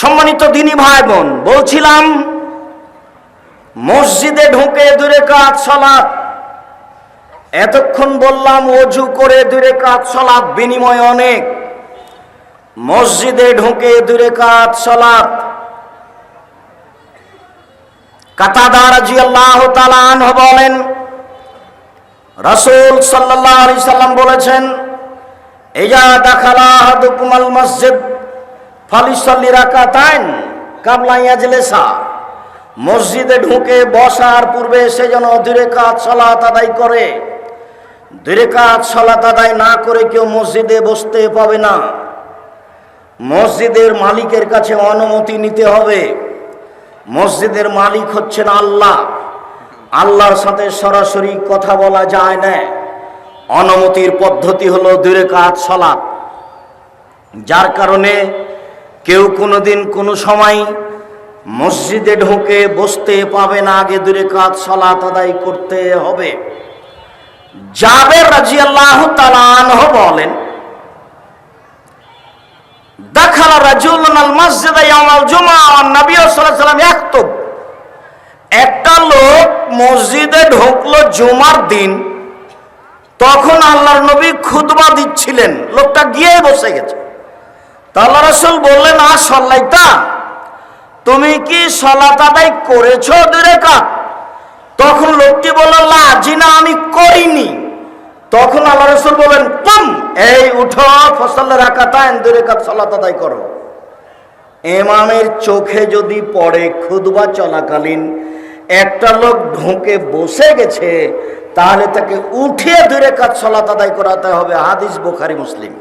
সম্মানিত দিনী ভাই বোন, বলছিলাম, মসজিদে ঢুকে দূরে কাজ সলাৎ এতক্ষণ বললাম, অজু করে দূরে কাজ সলাৎ বিনিময় অনেক। মসজিদে ঢুকে দূরে কাজ সলাৎ কাতাদার জিয়াল্লাহ তালান বলেন, রসুল সাল্লাহ সাল্লাম বলেছেন এজা দাখালা হাদুকুমাল মসজিদ। ফালিসল্লি রাকাতাইন কাবলা ইয়াজলেসা মসজিদে ঢুকে বসার পূর্বে সে যেন দূরে কাজ সলাত আদায় করে। দূরে কাজ সলাত আদায় না করে কেউ মসজিদে বসতে পাবে না। মসজিদের মালিকের কাছে অনুমতি নিতে হবে। মসজিদের মালিক হচ্ছেন আল্লাহ। আল্লাহর সাথে সরাসরি কথা বলা যায় না। অনুমতির পদ্ধতি হলো দূরে কাজ সলাৎ যার কারণে কেউ কোনোদিন কোনো সময় মসজিদে ঢুকে বসতে পাবে না, আগে দূরে কাজ সলাত আদায় করতে হবে। জাবের রাজি আল্লাহ তালানহ বলেন, দেখালা রাজুল মসজিদ ইয়ামাল জুমা নবী সাল্লাল্লাহু আলাইহি সাল্লাম ইয়াকতুব। একটা লোক মসজিদে ঢুকলো জুমার দিন, তখন আল্লাহর নবী খুতবা দিচ্ছিলেন। লোকটা গিয়ে বসে গেছে। তা আল্লাহ রসুল বললেন, আর সল্লাইতা, তুমি কি সলাত আদায় করেছ দূরে কাত তখন লোকটি বলল জি না আমি করিনি। তখন আল্লাহ রসুল বললেন তুম এই উঠো, ফসল রাখাতায় দূরে কাত সলাত আদায় করো। এমামের চোখে যদি পড়ে খুদবা চলাকালীন, একটা লোক ঢুকে বসে গেছে, তাহলে তাকে উঠিয়ে দূরে কাজ সলাত আদায় করাতে হবে, হাদিস বোখারি, মুসলিম।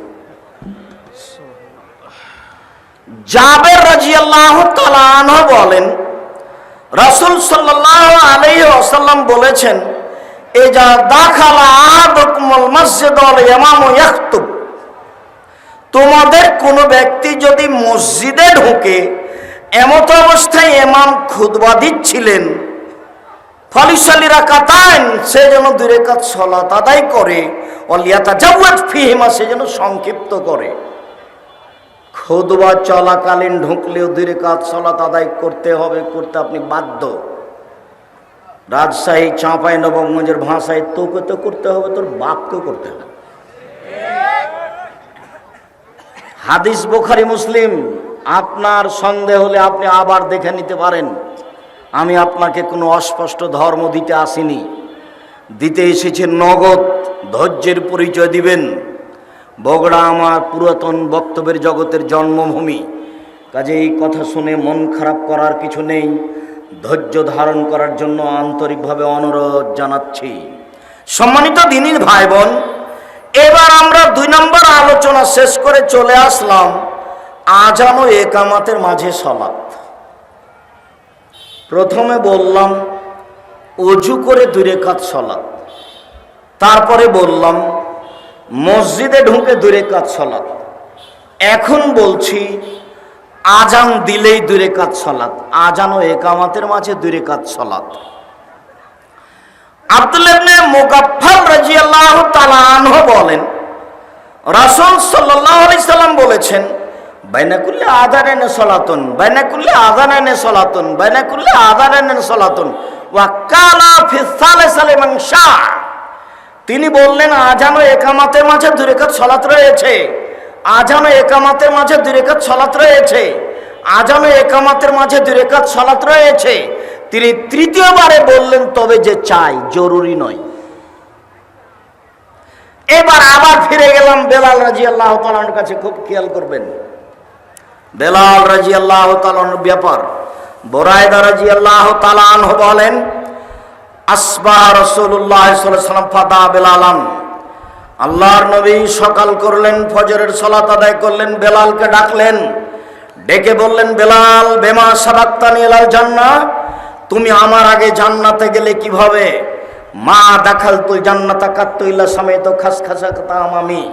জাবের রাজিয়াল্লাহ তালান বলেন, রাসুল সাল্লাহ আলাই আসাল্লাম বলেছেন এ যা দাখালা আদকুমল মসজিদ ইমাম তোমাদের কোনো ব্যক্তি যদি মসজিদে ঢুকে এমত অবস্থায় এমাম খুদবা দিচ্ছিলেন ফলিশালিরা কাতায়ন সে যেন দূরে কাজ সলাত আদায় করে অলিয়াতা জাওয়াত ফিহিমা, সে যেন সংক্ষিপ্ত করে। খুদবা চলাকালীন ঢুকলেও দূরে কাজ সলাত আদায় করতে হবে, করতে আপনি বাধ্য। রাজশাহী, চাঁপাই নবমগঞ্জের ভাষায় তোকে তো করতে হবে, তোর বাপকেও করতে হবে। হাদিস বোখারি, মুসলিম, আপনার সন্দেহ হলে আপনি আবার দেখে নিতে পারেন। আমি আপনাকে কোনো অস্পষ্ট ধর্ম দিতে আসিনি। দিতে এসেছে নগদ, ধৈর্যের পরিচয় দিবেন। বগড়া আমার পুরাতন বক্তব্যের জগতের জন্মভূমি। কাজে এই কথা শুনে মন খারাপ করার কিছু নেই। ধৈর্য ধারণ করার জন্য আন্তরিকভাবে অনুরোধ জানাচ্ছি। সম্মানিত দিনীর ভাই বোন এবার আমরা দুই নম্বর আলোচনা শেষ করে চলে আসলাম আজানো একামাতের মাঝে সলাৎ। প্রথমে বললাম, অজু করে দূরে কাজ সলাৎ। তারপরে বললাম মসজিদে ঢুকে দূরে কাজ সলাৎ। এখন বলছি, আজান দিলেই দূরে কাজ সলাৎ। আজান ও একামাতের মাঝে দূরে কাজ সলাৎ। আব্দুল্লাবনে বলেন বলেছেন, বাইনাকুল্লি সলাতুন, বাইনাকুল্লি আযানানে সলাতুন, বাইনাকুল্লি আযানানে সলাতুন, ওয়া কালা তিনি বললেন, আজানো একামাতের মাঝে দুরেকাত সলাত রয়েছে। আজানো একামাতের মাঝে দুরেকাত সলাত রয়েছে। আজানো একামাতের মাঝে দুরেকাত সলাত রয়েছে। তিনি তৃতীয়বারে বললেন, তবে যে চাই, জরুরি নয়। এবার আবার ফিরে গেলাম, বেলাল রাজি আল্লাহ কাছে খুব খেয়াল করবেন। বেলাল রাজি আল্লাহ ব্যাপার। বোরায়দা রাজি আল্লাহ তালান বলেন আসবাহ রসুল্লাহ সাল্লাম ফাদা বেলালাম আল্লাহর নবী সকাল করলেন, ফজরের সলাত আদায় করলেন, বেলালকে ডাকলেন। ডেকে বললেন, বেলাল, বেমা সাবাক্তানি এলাল জান্না তুমি আমার আগে জান্নাতে গেলে কীভাবে? মা দেখাল তুই জান্নাতা কাত্তইলা সমেত খাস খাসা কাতাম আমি।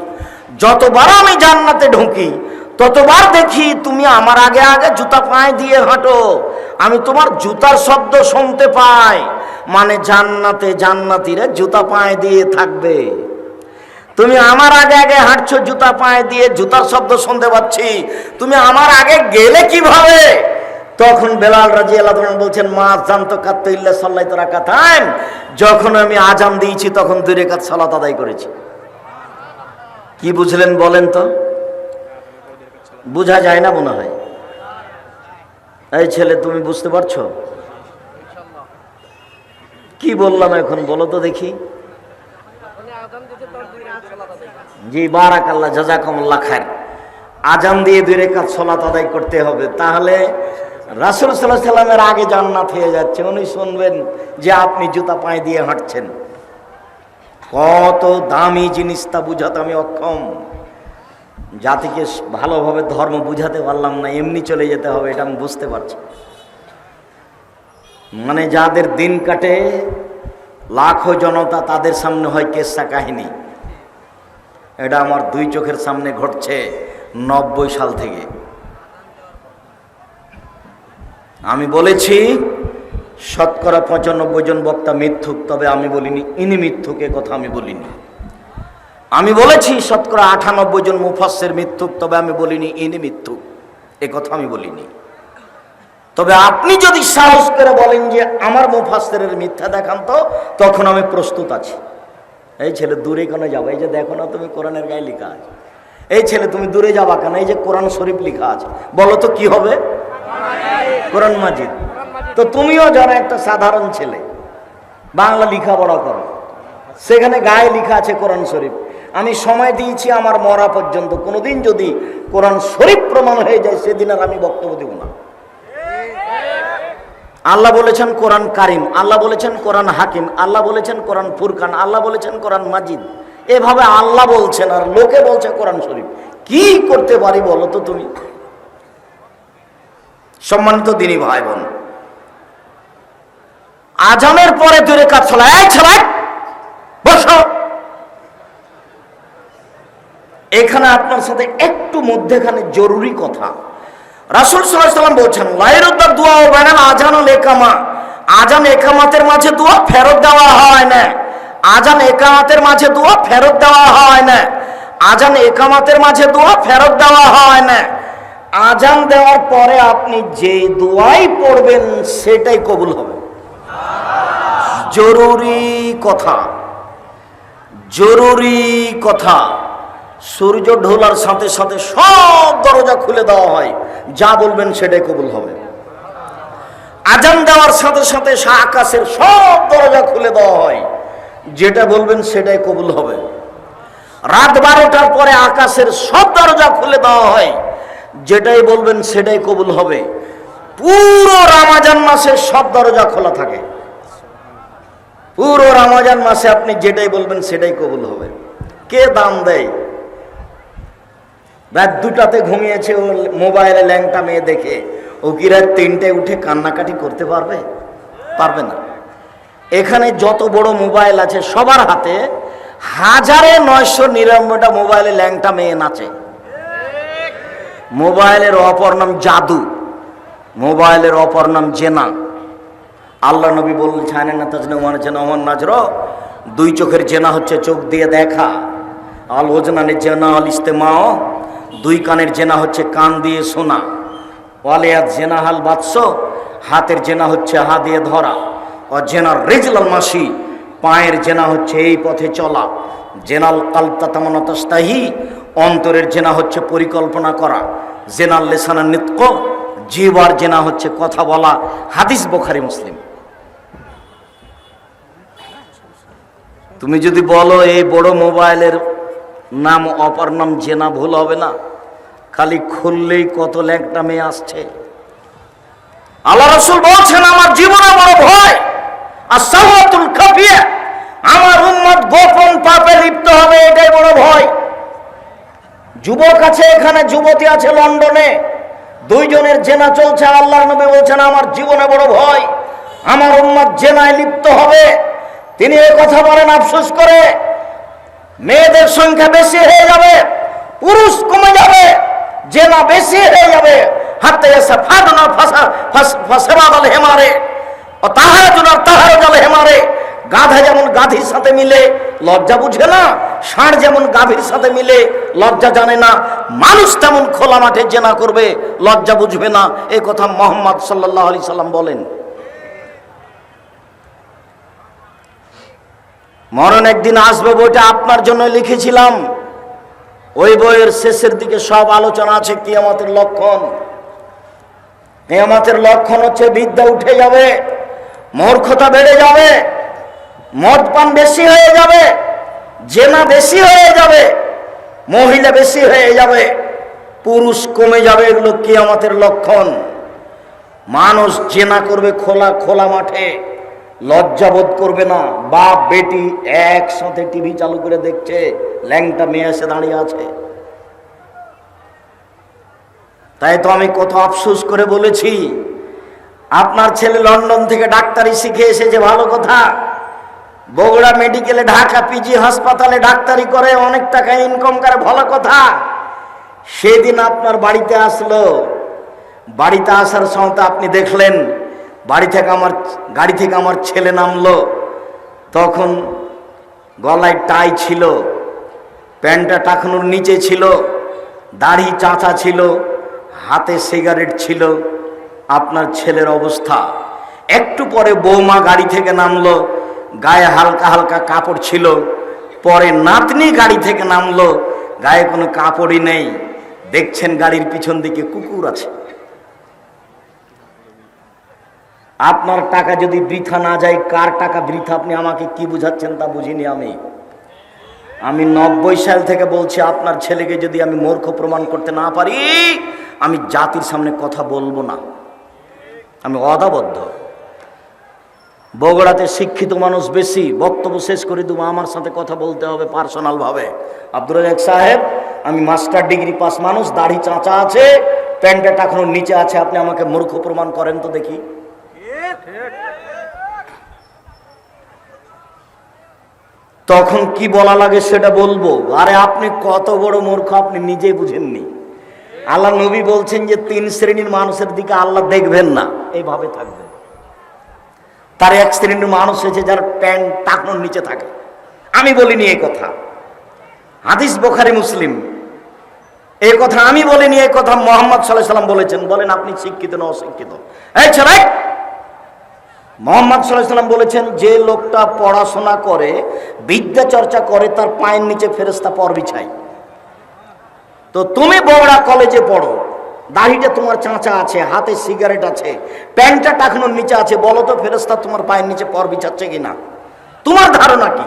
যতবার আমি জান্নাতে ঢুকি, ততবার দেখি তুমি আমার আগে আগে জুতা পায়ে দিয়ে হাঁটো। আমি তোমার জুতার শব্দ শুনতে পাই। মানে জান্নাতে জান্নাতিরা জুতা পায়ে দিয়ে থাকবে। তুমি আমার আগে আগে হাঁটছো, জুতা পায়ে দিয়ে জুতার শব্দ শুনতে পাচ্ছি। তুমি আমার আগে গেলে কীভাবে? তখন বেলাল রাজি আল্লাহ বলছেন, মা জানতো কাত্ত ইল্লা সাল্লাই তোরা কাতান যখন আমি আজান দিয়েছি, তখন দুই রেখাত সালাত আদায় করেছি। কি বুঝলেন বলেন তো? বোঝা যায় না মনে হয়। এই ছেলে, তুমি বুঝতে পারছ? কি বললাম এখন? বলো তো দেখি। জি বারাক আল্লাহ জাজাকামুল্লাহ খায়ের আজান দিয়ে দুই রেখাত সলাত আদায় করতে হবে। তাহলে রাসুল সাল্লাহ সাল্লামের আগে জান্নাত হয়ে যাচ্ছে। উনি শুনবেন যে আপনি জুতা পায়ে দিয়ে হাঁটছেন। কত দামি জিনিস তা বুঝাতে আমি অক্ষম। জাতিকে ভালোভাবে ধর্ম বুঝাতে পারলাম না, এমনি চলে যেতে হবে, এটা আমি বুঝতে পারছি। মানে যাদের দিন কাটে, লাখো জনতা তাদের সামনে হয় কেসা কাহিনী। এটা আমার দুই চোখের সামনে ঘটছে নব্বই সাল থেকে। আমি বলেছি, শতকরা পঁচানব্বই জন বক্তা মিথ্যুক, তবে আমি বলিনি, ইনি মিথ্যুক, এ কথা আমি বলিনি। আমি বলেছি, শতকরা আটানব্বই জন মুফাসের মিথ্যুক, তবে আমি বলিনি, ইনি মিথ্যুক, এ কথা আমি বলিনি। তবে আপনি যদি সাহস করে বলেন যে আমার মুফাসের মিথ্যা দেখান তো, তখন আমি প্রস্তুত আছি। এই ছেলে দূরে কেন যাব? এই যে দেখো না তুমি কোরআনের গায়ে লেখা আছে। এই ছেলে তুমি দূরে যাবা কেন? এই যে কোরআন শরীফ লেখা আছে। বলো তো কি হবে? কোরআন মাজিদ। তো তুমিও যারা একটা সাধারণ ছেলে। বাংলা লেখাপড়া করো। সেখানে গায়ে লেখা আছে কোরআন শরীফ। আমি সময় দিয়েছি আমার মরা পর্যন্ত। কোনোদিন যদি কোরআন শরীফ প্রমাণ হয়ে যায়, সেদিন আর আমি বক্তব্য দেব না। আল্লাহ বলেছেন কোরআন কারিম, আল্লাহ বলেছেন কোরআন হাকিম, আল্লাহ বলেছেন কোরআন ফুরকান, আল্লাহ বলেছেন কোরআন মাজিদ। এভাবে আল্লাহ বলছেন আর লোকে বলছে কোরআন শরীফ। কি করতে পারি বলো তো তুমি? সম্মানিত দিনী ভাই বোন আজানের পরে দূরে কাজ ছলা এই ছেলে বসো। এখানে আপনার সাথে একটু মধ্যেখানে জরুরি কথা। রাসুল সাল্লাম বলছেন লাইরুদ্দার দোয়া হবে না আজান একামা। আজান একামাতের মাঝে দোয়া ফেরত দেওয়া হয় না। আজান একামাতের মাঝে দোয়া ফেরত দেওয়া হয় না। আজান একামাতের মাঝে দোয়া ফেরত দেওয়া হয় না। আজান দেওয়ার পরে আপনি যে দোয়াই পড়বেন সেটাই কবুল হবে। জরুরি কথা। জরুরি কথা। সূর্য ঢোলার সাথে সাথে সব দরজা খুলে দেওয়া হয়। যা বলবেন সেটাই কবুল হবে। আজান দেওয়ার সাথে সাথে সা- আকাশের সব দরজা খুলে দেওয়া হয়। যেটা বলবেন সেটাই কবুল হবে। রাত বারোটার পরে আকাশের সব দরজা খুলে দেওয়া হয়। যেটাই বলবেন সেটাই কবুল হবে। পুরো রামাজান মাসের সব দরজা খোলা থাকে। পুরো রামাজান মাসে আপনি যেটাই বলবেন সেটাই কবুল হবে। কে দাম দেয়? রাত দুটাতে ঘুমিয়েছে মোবাইলে ল্যাংটা মেয়ে দেখে। কি তিনটায় উঠে কান্নাকাটি করতে পারবে? পারবে না। এখানে যত বড় মোবাইল আছে সবার হাতে হাজারে নয়শো নিরানব্বইটা মোবাইলে ল্যাংটা মেয়ে নাচে। মোবাইলের অপর নাম জাদু, মোবাইলের অপর নাম জেনা। আল্লাহ নবী বললেন ছানে না তাজনে জেনা ওমান নাজর। দুই চোখের জেনা হচ্ছে চোখ দিয়ে দেখা। আল ওজনানের জেনা আল ইস্তেমাও। দুই কানের জেনা হচ্ছে কান দিয়ে শোনা। ওয়ালিয়াত জেনা হাল বাৎস হাতের জেনা হচ্ছে হা দিয়ে ধরা ও জেনার রেজলাল মাসি, পায়ের জেনা হচ্ছে এই পথে চলা, জেনাল কালতা তামানাতাস্তাহি অন্তরের জেনা হচ্ছে পরিকল্পনা করা, জেনাল লেসানা নিত্য জিবার জেনা হচ্ছে কথা বলা, হাদিস বোখারি মুসলিম। তুমি যদি বলো, এই বড় মোবাইলের নাম, অপর নাম জেনা ভুল হবে না? খালি খুললেই কত ল্যাংটা মেয়ে আসছে। আল্লাহ রসুল বলছেন, আমার জীবনে বড় ভয় আর সাহতুল খাফিয়া আমার উম্মত গোপন পাপে লিপ্ত হবে, এটাই বড় ভয়। যুবক আছে এখানে, যুবতী আছে লন্ডনে। দুইজনের জেনা চলছে আল্লাহর নবী বলছেন, আমার জীবনে বড় ভয়, আমার উম্মত জেনায় লিপ্ত হবে। তিনি এই কথা বলেন, আফসোস করে, মেয়েদের সংখ্যা বেশি হয়ে যাবে, পুরুষ কমে যাবে। জেনা বেশি হয়ে যাবে। হাতে এসে ফাদনা ফাসা ফাসেবাদ আল হেমারে ও তাহার জন্য তাহার জল হেমারে গাধা যেমন গাধির সাথে মিলে, লজ্জা বুঝে না? ষাঁড় যেমন গাভীর সাথে মিলে, লজ্জা জানে না? মানুষ তেমন খোলা মাঠে জেনা করবে, লজ্জা বুঝবে না? এ কথা মোহাম্মদ সাল্লাহ আলি সাল্লাম বলেন। মরণ একদিন আসবে বইটা আপনার জন্য লিখেছিলাম। ওই বইয়ের শেষের দিকে সব আলোচনা আছে কিয়ামতের লক্ষণ। কিয়ামতের লক্ষণ হচ্ছে বিদ্যা উঠে যাবে, মূর্খতা বেড়ে যাবে, মদ পান বেশি হয়ে যাবে, জেনা বেশি হয়ে যাবে, মহিলা বেশি হয়ে যাবে, পুরুষ কমে যাবে এগুলো কিয়ামতের লক্ষণ। মানুষ জেনা করবে খোলা খোলা মাঠে। লজ্জাবোধ করবে না। বাপ, বেটি একসাথে টিভি চালু করে দেখছে, ল্যাংটা মেয়ে এসে দাঁড়িয়ে আছে। তাই তো আমি কত আফসোস করে বলেছি, আপনার ছেলে লন্ডন থেকে ডাক্তারি শিখে এসেছে, ভালো কথা। বগুড়া মেডিকেলে ঢাকা পিজি হাসপাতালে ডাক্তারি করে, অনেক টাকা ইনকাম করে, ভালো কথা। সেদিন আপনার বাড়িতে আসলো। বাড়িতে আসার সময় আপনি দেখলেন বাড়ি থেকে আমার, গাড়ি থেকে আমার ছেলে নামলো। তখন গলায় টাই ছিল, প্যান্টটা টাকানোর নিচে ছিল, দাড়ি চাঁচা ছিল, হাতে সিগারেট ছিল। আপনার ছেলের অবস্থা। একটু পরে বৌমা গাড়ি থেকে নামলো, গায়ে হালকা হালকা কাপড় ছিল। পরে নাতনি গাড়ি থেকে নামলো, গায়ে কোনো কাপড়ই নেই। দেখছেন গাড়ির পিছন দিকে কুকুর আছে। আপনার টাকা যদি বৃথা না যায়, কার টাকা বৃথা? আপনি আমাকে কি বুঝাচ্ছেন তা বুঝিনি আমি। আমি নব্বই সাল থেকে বলছি, আপনার ছেলেকে যদি আমি মূর্খ প্রমাণ করতে না পারি, আমি জাতির সামনে কথা বলব না। আমি অদাবদ্ধ। বগুড়াতে শিক্ষিত মানুষ বেশি, বক্তব্য শেষ করে দেবো, আমার সাথে কথা বলতে হবে পার্সোনাল ভাবে আব্দুল রাজাক সাহেব, আমি মাস্টার ডিগ্রি পাস মানুষ, দাড়ি চাঁচা আছে প্যান্টটা এখনও নিচে আছে, আপনি আমাকে মূর্খ প্রমাণ করেন তো দেখি। তখন কি বলা লাগে সেটা বলব? আরে আপনি কত বড় মূর্খ, আপনি নিজেই বুঝেননি। আল্লাহ নবী বলছেন যে তিন শ্রেণির মানুষের দিকে আল্লাহ দেখবেন না। এইভাবে থাকবেন তার এক শ্রেণির মানুষ হয়েছে যার প্যান্ট টাকনোর নিচে থাকে। আমি বলিনি এই কথা। হাদিস বোখারি মুসলিম। এই কথা আমি বলিনি, এই কথা মোহাম্মদ সাল্লাহ সাল্লাম বলেছেন। বলেন, আপনি শিক্ষিত না অশিক্ষিত? এই ছেলে! মোহাম্মদ সাল্লাম বলেছেন, যে লোকটা পড়াশোনা করে, বিদ্যা চর্চা করে, তার পায়ের নিচে ফেরেস্তা পর বিছায়। তো তুমি বগড়া কলেজে পড়ো, দাড়িটা তোমার চাঁচা আছে, হাতে সিগারেট আছে, প্যান্টটা টাকানোর নিচে আছে, বলো তো ফেরেস্তা তোমার পায়ের নিচে পর বিছাচ্ছে কিনা? তোমার ধারণা কি?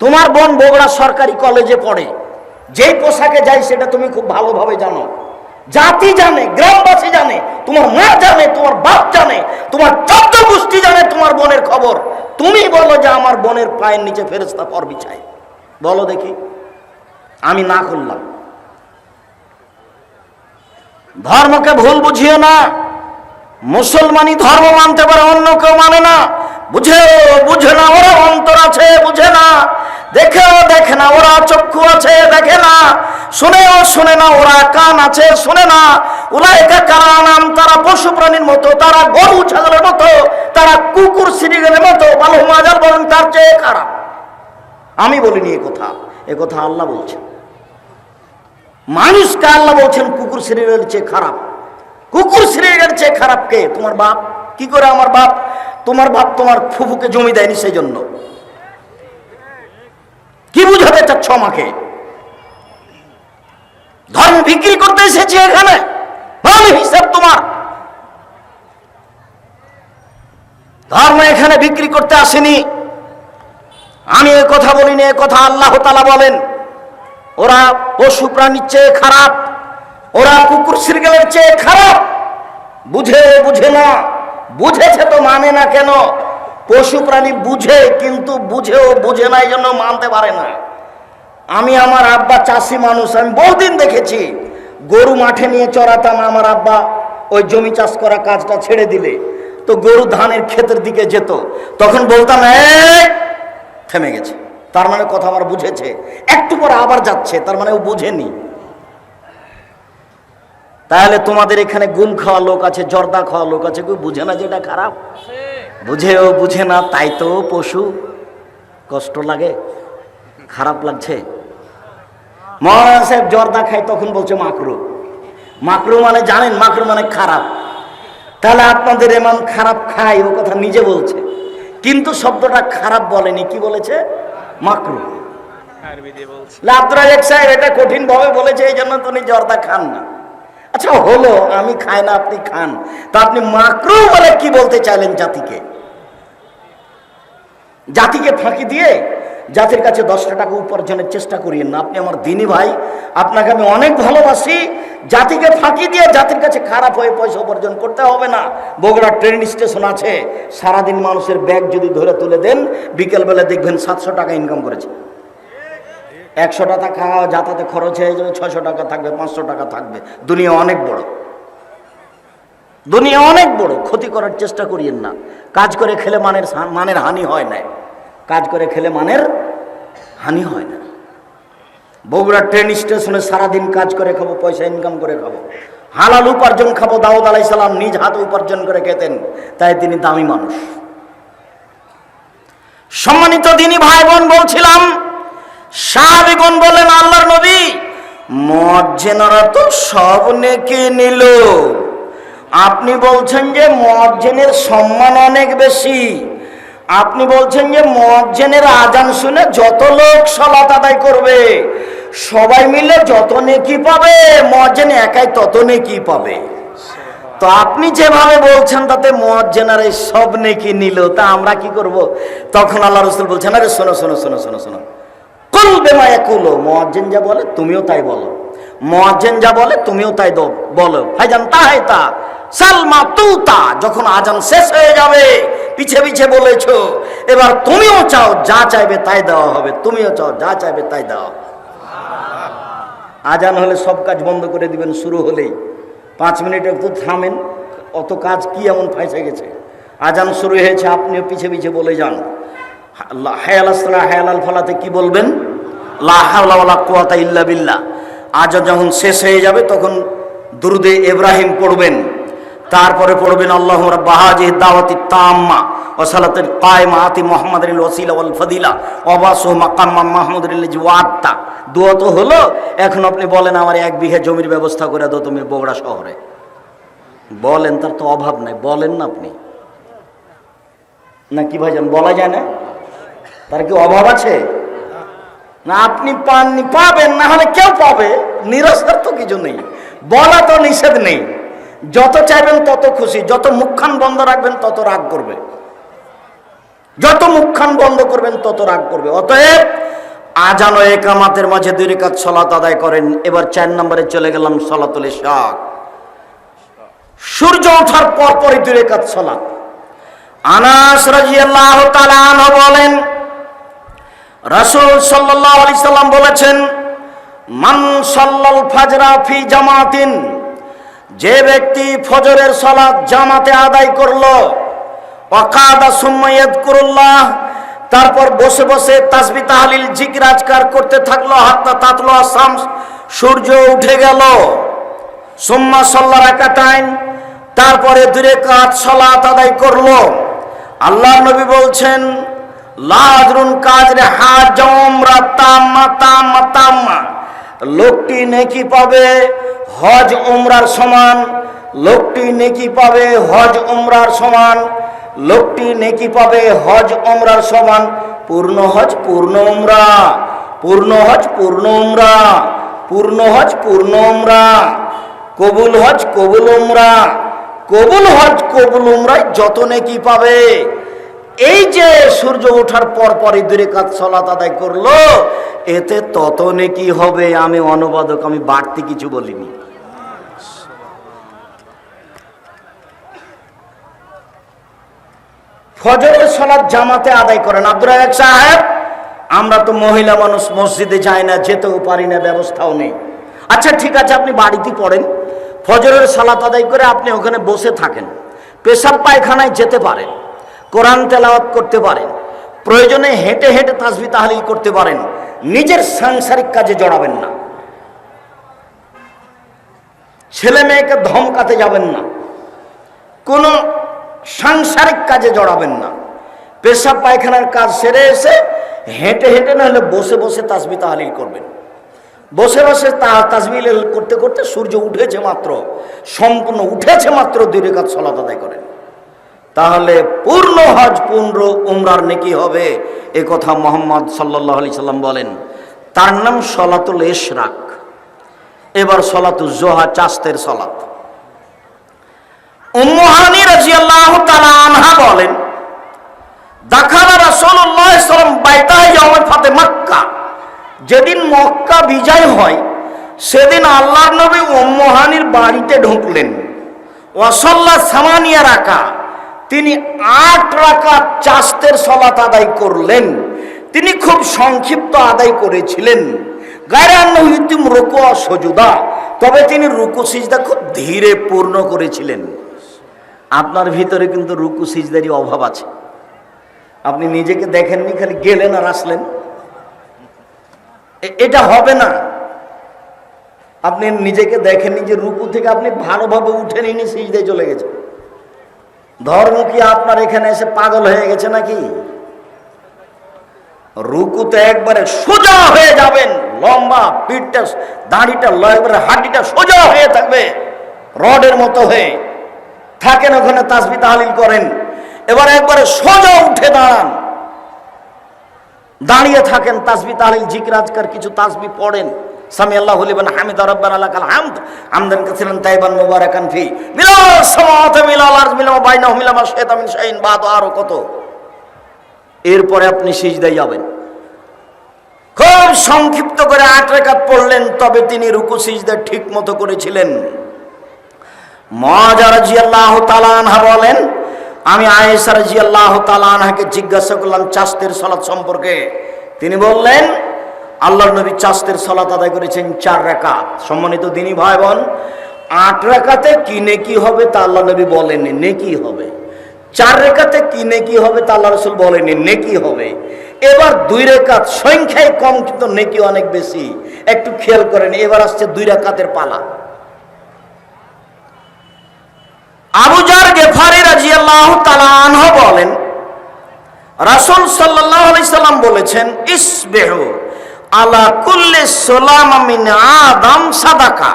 তোমার বোন বগুড়া সরকারি কলেজে পড়ে, যেই পোশাকে যায় সেটা তুমি খুব ভালোভাবে জানো। জাতি জানে, গ্রামবাসী জানে, তোমার মা জানে, তোমার বাপ জানে, তোমার চোদ্দ গোষ্ঠী জানে তোমার বোনের খবর। তুমি বলো যে আমার বোনের পায়ের নিচে ফেরেস্তা পর বিছায়। বলো দেখি। আমি না করলাম। ধর্মকে ভুল বুঝিও না। মুসলমানই ধর্ম মানতে পারে, অন্য কেউ মানে না। বুঝে বুঝে না, ওরা অন্তর আছে, বুঝে না। দেখেও দেখে না, ওরা চক্ষু আছে, দেখে না। শুনেও শুনে না, ওরা কান আছে, শুনে না। একা কারা নাম, তারা পশু প্রাণীর মতো, তারা গরু ছাগলের মতো, তারা কুকুর সিরিগের মতো, বালু মাজার বলেন, তার চেয়ে খারাপ আমি বলিনি এ কথা এ কথা আল্লাহ বলছেন। মানুষকে আল্লাহ বলছেন, কুকুর শরীরের চেয়ে খারাপ। কুকুর শরীরের চেয়ে খারাপ কে? তোমার বাপ? কি করে আমার বাপ? তোমার বাপ তোমার ফুফুকে জমি দেয়নি সেই জন্য। কি বুঝাতে চাচ্ছ আমাকে? ধর্ম বিক্রি করতে এসেছি এখানে। ভালো হিসাব তোমার। ধর্ম এখানে বিক্রি করতে আসেনি। আমি এ কথা বলিনি, এ কথা আল্লাহ তালা বলেন। ওরা পশু প্রাণীর চেয়ে খারাপ, ওরা কুকুর শৃঙ্গলের চেয়ে খারাপ। বুঝে বুঝে না, বুঝেছে তো মানে না কেন? পশু প্রাণী বুঝে, কিন্তু বুঝেও বুঝে না এই জন্য মানতে পারে না। আমি আমার আব্বা চাষি মানুষ, আমি বহুদিন দেখেছি, গরু মাঠে নিয়ে চড়াতাম আমার আব্বা, ওই জমি চাষ করা কাজটা ছেড়ে দিলে। তো গরু ধানের ক্ষেতের দিকে যেত, তখন বলতাম থেমে গেছে। তার মানে কথা আমার বুঝেছে। একটু পরে আবার যাচ্ছে, তার মানে ও বুঝেনি। তাহলে তোমাদের এখানে গুল খাওয়া লোক আছে, জর্দা খাওয়া লোক আছে, কেউ বুঝে না যেটা খারাপ? বুঝেও বুঝে না তাই তো পশু। কষ্ট লাগে, খারাপ লাগছে। মহারাজ সাহেব জর্দা খায়, তখন বলছে মাকরু। মাকরু মানে জানেন, মাকরু মানে খারাপ। তাহলে আপনাদের এমন খারাপ খায়, ও কথা নিজে বলছে। কিন্তু শব্দটা খারাপ বলেনি, কি বলেছে? মাকরু। আব্দুল রাজাক সাহেব এটা কঠিন ভাবে বলেছে, এই জন্য তো উনি জর্দা খান না। আচ্ছা হলো, আমি খাই না, আপনি খান। তা আপনি মাকরু বলে কি বলতে চাইলেন জাতিকে? জাতিকে ফাঁকি দিয়ে জাতির কাছে দশটা টাকা উপার্জনের চেষ্টা করিয়েন না। আপনি আমার দিনী ভাই, আপনাকে আমি অনেক ভালোবাসি। জাতিকে ফাঁকি দিয়ে জাতির কাছে খারাপ হয়ে পয়সা উপার্জন করতে হবে না। বগুড়া ট্রেন স্টেশন আছে। সারাদিন মানুষের ব্যাগ যদি ধরে তুলে দেন, বিকেলবেলা দেখবেন সাতশো টাকা ইনকাম করেছে। একশো টাকা খাওয়া, যাতায়াতে খরচ হয়ে যাবে ছশো টাকা থাকবে, পাঁচশো টাকা থাকবে। দুনিয়া অনেক বড়। দুনিয়া অনেক বড়, ক্ষতি করার চেষ্টা করিয়েন না। কাজ করে খেলে মানের মানের হানি হয় না। কাজ করে খেলে মানের হানি হয় না। বগুড়া ট্রেন স্টেশনে সারাদিন কাজ করে খাব, পয়সা ইনকাম করে খাব। হালাল উপার্জন খাব, দাউদ আলাই সালাম নিজ হাতে উপার্জন করে খেতেন, তাই তিনি দামি মানুষ। সম্মানিত দিনী ভাই বোন বলছিলাম, সাহাবিগণ বলেন আল্লাহর নবী মজ্জেনারা তো সব নেকি নিল। আপনি বলছেন যে মজ্জেনের সম্মান অনেক বেশি। আপনি বলছেন যে মজ্জেনের আজান শুনে যত লোক সলাত আদায় করবে, সবাই মিলে যত নেকি পাবে মজ্জেন একাই তত নেকি পাবে। তো আপনি যেভাবে বলছেন তাতে মজ্জেনার এই সব নেকি নিল, তা আমরা কি করব? তখন আল্লাহ রসুল বলছেন, আরে শোনো শোনো শোনো শোনো শোনো। কুল বেমায়া কুলো মজ্জেন যা বলে তুমিও তাই বলো। মজ্জেন যা বলে তুমিও তাই বলো। ভাইজান তাহাই তা সালমা তু তা যখন আজান শেষ হয়ে যাবে, পিছে পিছে বলেছ, এবার তুমিও চাও, যা চাইবে তাই দেওয়া হবে, তুমিও চাও, যা চাইবে তাই দেওয়া। আজান হলে সব কাজ বন্ধ করে দিবেন, শুরু হলেই। পাঁচ মিনিট একটু থামেন, অত কাজ কি এমন ফাইসে গেছে? আজান শুরু হয়েছে, আপনিও পিছে পিছে বলে যান। হায়াল আসলা হায়াল আল ফালাতে কি বলবেন? লা হাওলা ওয়ালা কুওয়াতা ইল্লা বিল্লাহ। আজান যখন শেষ হয়ে যাবে, তখন দুরুদে ইব্রাহিম পড়বেন। তারপরে পড়বেন আল্লাহ বাহাজি দাওয়াতি তাম্মা ও সালাতের কায়মা আতি মোহাম্মদ ওসিলা ওয়াল ফদিলা অবাসু মাকাম্মা মাহমুদ ওয়াত্তা দোয়া তো হলো, এখন আপনি বলেন, আমার এক বিঘা জমির ব্যবস্থা করে দাও তুমি বগুড়া শহরে। বলেন, তার তো অভাব নাই। বলেন না আপনি। না কি ভাইজান, বলা যায় না? তার কি অভাব আছে? না আপনি পাননি, পাবেন, না হলে কেউ পাবে। নিরস্তার তো কিছু নেই। বলা তো নিষেধ নেই। যত চাইবেন তত খুশি, যত মুখখান বন্ধ রাখবেন তত রাগ করবে। যত মুখখান বন্ধ করবেন তত রাগ করবে। অতএব আজান একামাতের মাঝে দুই রেখাত সলাত আদায় করেন। এবার চার নম্বরে চলে গেলাম সলাতুল শাক সূর্য ওঠার পর পরই দুই রেখাত সলাত। আনাস রাজিয়াল্লাহু তাআলা বলেন, রাসূল সাল্লাল্লাহু আলাইহি সাল্লাম বলেছেন, মান সাল্লাল ফাজরা ফি জামাতিন যে ব্যক্তি ফজরের সালাত জামাতে আদায় করল অকাদা সুম্মাইয়াদ করুল্লাহ তারপর বসে বসে তাসবি তাহলিল জিকির আজকার করতে থাকল হাত্তা তাতলো, আসাম সূর্য উঠে গেল। সোম্মা সল্লা রাকাতাইন, তারপরে দূরে কাত সলাত আদায় করল। আল্লাহ নবী বলছেন লাদরুন কাজ রে হাত জমরা তাম্মা তাম্মা তাম্মা। লোকটি নেকি পাবে হজ উমরার সমান, লোকটি নেকি পাবে হজ উমরার সমান, লোকটি নেকি পাবে হজ উমরার সমান, পূর্ণ হজ, পূর্ণ উমরা, পূর্ণ হজ, পূর্ণ উমরা, পূর্ণ হজ, পূর্ণ উমরা, কবুল হজ, কবুল উমরা, কবুল হজ, কবুল উমরায় যত নেকি পাবে। এই যে সূর্য ওঠার পর পরই দূরে কাজ সলাত আদায় করল এতে তত নেকি হবে আমি অনুবাদক, আমি বাড়তি কিছু বলিনি। ফজরের সলাদ জামাতে আদায় করেন রাজাক সাহেব, আমরা তো মহিলা মানুষ মসজিদে যাই না, যেতেও পারি না, ব্যবস্থাও নেই। আচ্ছা ঠিক আছে, আপনি বাড়িতে পড়েন। ফজরের সালাত আদায় করে আপনি ওখানে বসে থাকেন। পেশাব পায়খানায় যেতে পারেন। কোরআন তেলাওয়াত করতে পারেন। প্রয়োজনে হেঁটে হেঁটে তাসবি তাহলিল করতে পারেন। নিজের সাংসারিক কাজে জড়াবেন না। ছেলে মেয়েকে ধমকাতে যাবেন না। কোনো সাংসারিক কাজে জড়াবেন না। পেশাব পায়খানার কাজ সেরে এসে হেঁটে হেঁটে না হলে বসে বসে তাসবি তাহালিল করবেন। বসে বসে তা তাসবিল করতে করতে সূর্য উঠেছে মাত্র, সম্পূর্ণ উঠেছে মাত্র দুই রেখাত সলাত আদায় করেন। তাহলে পূর্ণ হজ, পূর্ণ উমরার নেকি হবে। এ কথা মোহাম্মদ সাল্লাহ আলি সাল্লাম বলেন। তার নাম সলাতুল এশরাক এবার সলাতুল জোহা চাস্তের সলাত উম্মুহানি রাজিয়াল্লাহু আনহা বলেন, দাখালা রাসূলুল্লাহ সাল্লাম বাইতাহে ইয়াউম ফাতে মক্কা। যেদিন মক্কা বিজয় হয়, সেদিন আল্লাহর নবী উম্মুহানির বাড়িতে ঢুকলেন। ওয়াসাল্লা সামানিয়া রাকা তিনি আট রাকাত চাস্তের সলাত আদায় করলেন। তিনি খুব সংক্ষিপ্ত আদায় করেছিলেন। তবে তিনি রুকু সিজদা খুব ধীরে পূর্ণ করেছিলেন। আপনার ভিতরে কিন্তু রুকু সিজদারই অভাব আছে। আপনি নিজেকে দেখেননি, খালি গেলেন আর আসলেন। এটা হবে না। আপনি নিজেকে দেখেননি যে রুকু থেকে আপনি ভালোভাবে উঠে নিয়ে সিজদায় চলে গেছেন। ধর্ম কি আপনার এখানে এসে পাগল হয়ে গেছে নাকি? রুকুতে একবারে সোজা হয়ে যাবেন, লম্বা পিঠটা, দাঁড়িটা একবারে হাঁটিটা সোজা হয়ে থাকবে, রডের মতো হয়ে। থাকেন ওখানে তাসবি তাহলিল করেন। এবার একবারে সোজা উঠে দাঁড়ান। দাঁড়িয়ে থাকেন তাসবি তাহলিল, জিকির, আজকার কিছু তাসবি পড়েন। সামি আল্লাহ হলিবান হামিদ রব্বান আল্লাহ কাল হামদ। আমদান কাসিরান তাইবান মুবারাকান ফি। মিলাল সামাওয়াতি মিলাল আরজ মিলাল বাইনাহু মিলাল মা শাইতা মিন শাইইন বাদ আরও কত। এরপরে আপনি সিজদায় যাবেন। খুব সংক্ষিপ্ত করে আট রেখাত পড়লেন, তবে তিনি রুকু সিজদা ঠিক মতো করেছিলেন মজার জিয়াল্লাহ তালানহা বলেন, আমি আয়েসার জিয়াল্লাহ তালানহাকে জিজ্ঞাসা করলাম চাস্তের সলাৎ সম্পর্কে। তিনি বললেন আল্লাহর নবী চাস্তের সলাৎ আদায় করেছেন চার রেখাত সম্মানিত দিনী ভাই বোন আট রেখাতে কি নেকি হবে তা আল্লাহ নবী বলেননি, নেকি হবে। চার রেখাতে কি নেকি হবে তা আল্লাহ রসুল বলেননি, নেকি হবে। এবার দুই রেখাত সংখ্যায় কম, কিন্তু নেকি অনেক বেশি। একটু খেয়াল করেন, এবার আসছে দুই রেখাতের পালা। আবুজার গেফারি রাজিয়াল্লাহ তালানহ বলেন, রাসূল আলাইহি সাল্লাম বলেছেন, ইসবেহু। আলা কুল্লি সোলাম মিন আদম সাদাকা।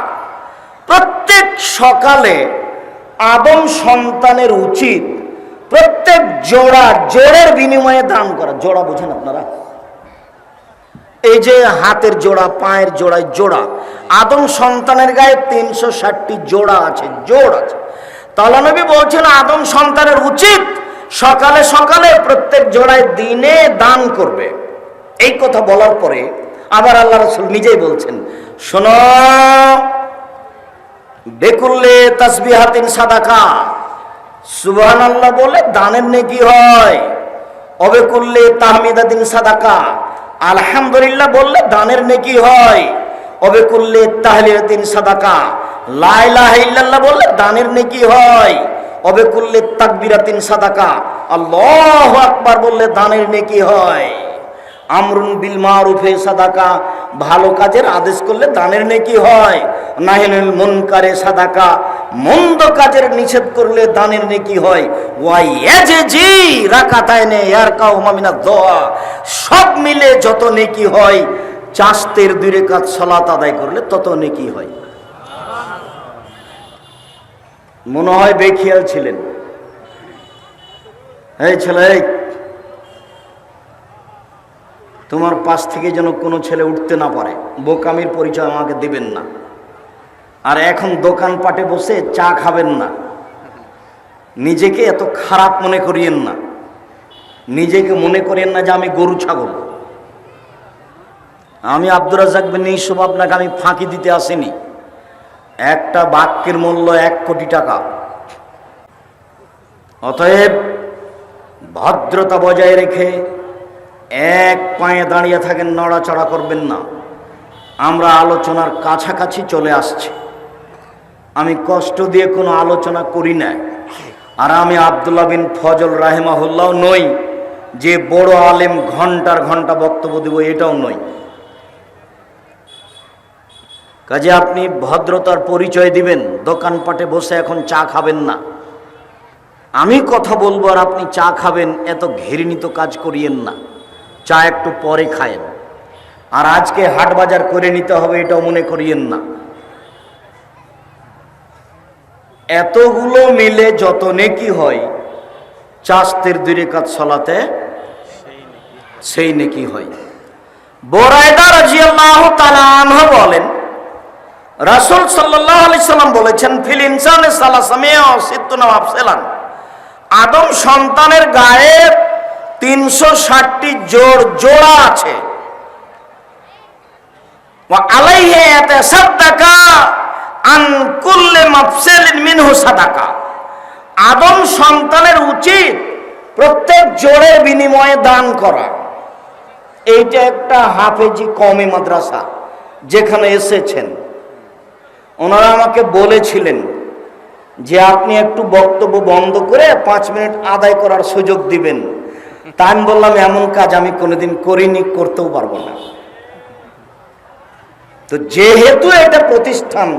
প্রত্যেক সকালে আদম সন্তানের উচিত প্রত্যেক জোড়া জোড়ের বিনিময়ে দান করা। জোড়া বোঝেন আপনারা? এই যে হাতের জোড়া, পায়ের জোড়ায় জোড়া। আদম সন্তানের গায়ে তিনশো ষাটটি জোড়া আছে, জোড় আছে। তালানবী বলছেন, আদম সন্তানের উচিত সকালে সকালে প্রত্যেক জোড়ায় দিনে দান করবে। এই কথা বলার পরে আবার আল্লাহ রসুল নিজেই বলছেন, শোনো, বেকুল্লে তাসবিহাতিন সাদাকা। সুবহান আল্লাহ বলে দানের নেকি হয়। অবেকুল্লে তাহমিদাদিন সাদাকা। আলহামদুলিল্লাহ বললে দানের নেকি হয়। অবেকুল্লে তাহলিয়াতিন সাদাকা। লাইলাহ বললে দানের নেকি হয়। অবেকুল্লে তাকবিরাতিন সাদাকা। আল্লাহ আকবার বললে দানের নেকি হয়। আমরুন বিল মারুফে সাদাকা, ভালো কাজের আদেশ করলে দানের নেকি হয়। নাহিনুল মুনকারে সাদাকা, মন্দ কাজের নিষেধ করলে দানের নেকি হয়। ওয়াই এজে জি রাকাতায় নে, ইয়ার কাউ মামিনা দোয়া। সব মিলে যত নেকি হয় চাস্তের দুই রেখাত সালাত আদায় করলে তত নেকি হয়। মনে হয় বেখিয়াল ছিলেন। এই ছেলে তোমার পাশ থেকে যেন কোনো ছেলে উঠতে না পারে। বোকামির পরিচয় আমাকে দেবেন না। আর এখন দোকানপাটে বসে চা খাবেন না। নিজেকে এত খারাপ মনে করিয়েন না। নিজেকে মনে করিয়েন না যে আমি গরু ছাগল। আমি আব্দুর রাজাক বিন ইসুফ আপনাকে আমি ফাঁকি দিতে আসিনি। একটা বাক্যের মূল্য এক কোটি টাকা। অতএব ভদ্রতা বজায় রেখে এক পায়ে দাঁড়িয়ে থাকেন, নড়াচড়া করবেন না। আমরা আলোচনার কাছাকাছি চলে আসছি। আমি কষ্ট দিয়ে কোনো আলোচনা করি না আর আমি আবদুল্লাহ বিন ফজল রাহেমাহুল্লাহ নই। যে বড় আলেম, ঘণ্টার ঘণ্টা বক্তব্য দেব, এটাও নই। কাজে আপনি ভদ্রতার পরিচয় দিবেন, দোকানপাটে বসে এখন চা খাবেন না। আমি কথা বলব আর আপনি চা খাবেন, এত ঘৃণিত কাজ করিয়েন না। চা একটু পরে খায়েন। আর আজকে হাট বাজার করে নিতে হবে, এটাও মনে করিয়েন না। এতগুলো মিলে যত নেকি হয় চাস্তের দুই কাজ চলাতে সেই নেকি হয়। বোরায়দা রাজিয়াল্লাহু তাআলা আনহু বলেন, রাসূল সাল্লাল্লাহু আলাইহি সাল্লাম বলেছেন, ফিল ইনসানে সালাসামিয়া সিত্তুনা আফসালান। আদম সন্তানের গায়ে তিনশো ষাটটি জোড় জোড়া আছে। আলাইহি ইয়াতাসাদ্দাকা আন কুল্লি মাফসালিন মিনহু সাদাকা। আদম সন্তানের উচিত প্রত্যেক জোড়ের বিনিময়ে দান করা। এইটা একটা হাফেজি কমে মাদ্রাসা, যেখানে এসেছেন। ওনারা আমাকে বলেছিলেন যে আপনি একটু বক্তব্য বন্ধ করে পাঁচ মিনিট আদায় করার সুযোগ দিবেন। তা আমি বললাম, এমন কাজ আমি কোনোদিন করিনি, করতেও পারব না। তো যেহেতু এটা প্রতিষ্ঠান,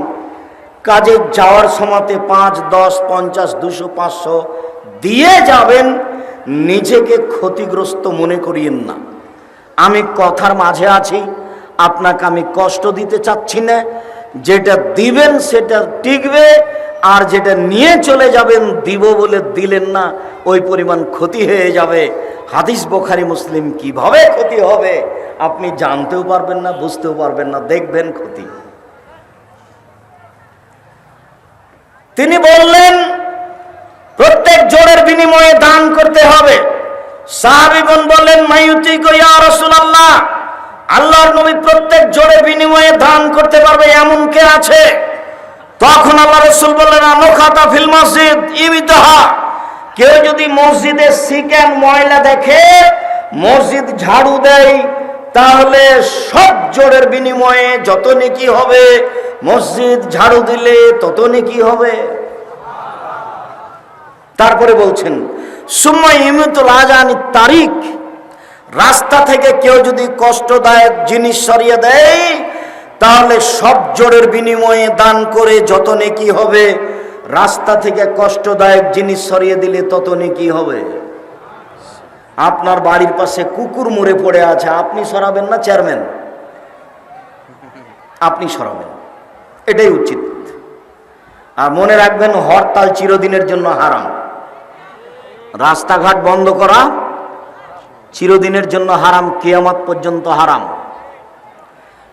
কাজে যাওয়ার সময়তে পাঁচ, দশ, পঞ্চাশ, দুশো, পাঁচশো দিয়ে যাবেন, নিজেকে ক্ষতিগ্রস্ত মনে করিয়েন না। আমি কথার মাঝে আছি, আপনাকে আমি কষ্ট দিতে চাচ্ছি না, যেটা দিবেন সেটা টিকবে আর যেটা নিয়ে চলে যাবেন, দিব বলে দিলেন না, ওই পরিমাণ ক্ষতি হয়ে যাবে। হাদিস বোখারি মুসলিম কীভাবে ক্ষতি হবে, আপনি জানতেও পারবেন না, বুঝতেও পারবেন না, দেখবেন ক্ষতি। তিনি বললেন, প্রত্যেক জোড়ের বিনিময়ে দান করতে হবে। সাহাবিগণ বললেন মাইউতি ইয়া রাসূলুল্লাহ। আল্লাহর নবী প্রত্যেক জোড়ের বিনিময়ে দান করতে পারবে, এমন কে আছে? তখন আল্লাহ রসুল বললেন আনোখাতা ফিল মসজিদ ইমিতাহা কেউ যদি মসজিদে সিকেন ময়লা দেখে, মসজিদ ঝাড়ু দেয়, তাহলে সব জোরের বিনিময়ে যত নেকি হবে, মসজিদ ঝাড়ু দিলে তত নেকি হবে। তারপরে বলছেন, সুম্মা ইমিতুল আজানি তারিখ। রাস্তা থেকে কেউ যদি কষ্টদায়ক জিনিস সরিয়ে দেয় তাহলে সব জোরের বিনিময়ে দান করে যত নেকি হবে, রাস্তা থেকে কষ্টদায়ক জিনিস সরিয়ে দিলে তত নেকি হবে। আপনার বাড়ির পাশে কুকুর মরে পড়ে আছে, আপনি সরাবেন না, চেয়ারম্যান? আপনি সরাবেন। এটাই উচিত। আর মনে রাখবেন, হরতাল চিরদিনের জন্য হারাম। রাস্তাঘাট বন্ধ করা চিরদিনের জন্য হারাম, কিয়ামত পর্যন্ত হারাম।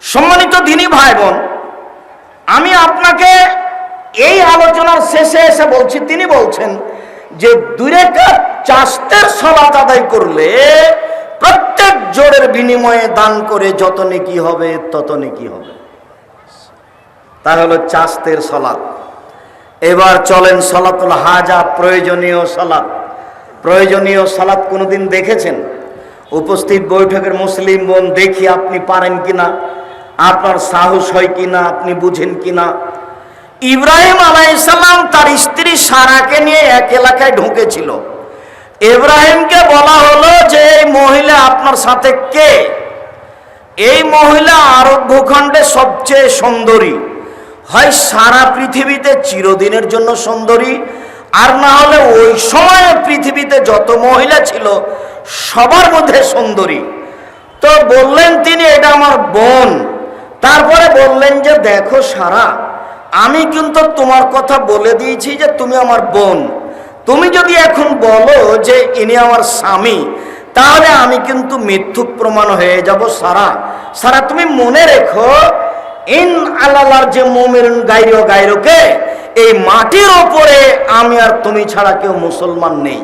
সম্মানিত দিনী ভাই বোন, আমি আপনাকে এই আলোচনার শেষে এসে বলছি, তিনি বলছেন যে দুরেকাত চাষতের সলাত আদায় করলে প্রত্যেক জোরের বিনিময়ে দান করে যত নেকি হবে, তত নেকি হবে। তা হলো চাষতের সলাত। এবার চলেন সলাতুল হাজা, প্রয়োজনীয় সলাত। প্রয়োজনীয় সালাত কোনোদিন দেখেছেন? উপস্থিত বৈঠকের মুসলিম বোন দেখি আপনি পারেন কিনা? আপনার সাহস হয় কিনা, আপনি বুঝেন কিনা? ইব্রাহিম আলাইসাল্লাম তার স্ত্রী সারাকে নিয়ে এক এলাকায় ঢুকেছিল। ইব্রাহিমকে বলা হলো যে, এই মহিলা আপনার সাথে কে? এই মহিলা আরব ভূখণ্ডে সবচেয়ে সুন্দরী। হয় সারা পৃথিবীতে চিরদিনের জন্য সুন্দরী, আর না হলে ওই সময়ে পৃথিবীতে যত মহিলা ছিল, সবার মধ্যে সুন্দরী। তো বললেন তিনি, এটা আমার বোন। তারপরে বললেন যে, দেখো সারা, আমি কিন্তু তোমার কথা বলে দিয়েছি যে তুমি আমার বোন। তুমি যদি এখন বলো যে ইনি আমার স্বামী, তাহলে আমি কিন্তু মিথ্যুক প্রমাণ হয়ে যাব সারা। সারা, তুমি মনে রেখো, ইন আল্লাহর যে মোমের গাইর গাইরকে, এই মাটির ওপরে আমি আর তুমি ছাড়া কেউ মুসলমান নেই।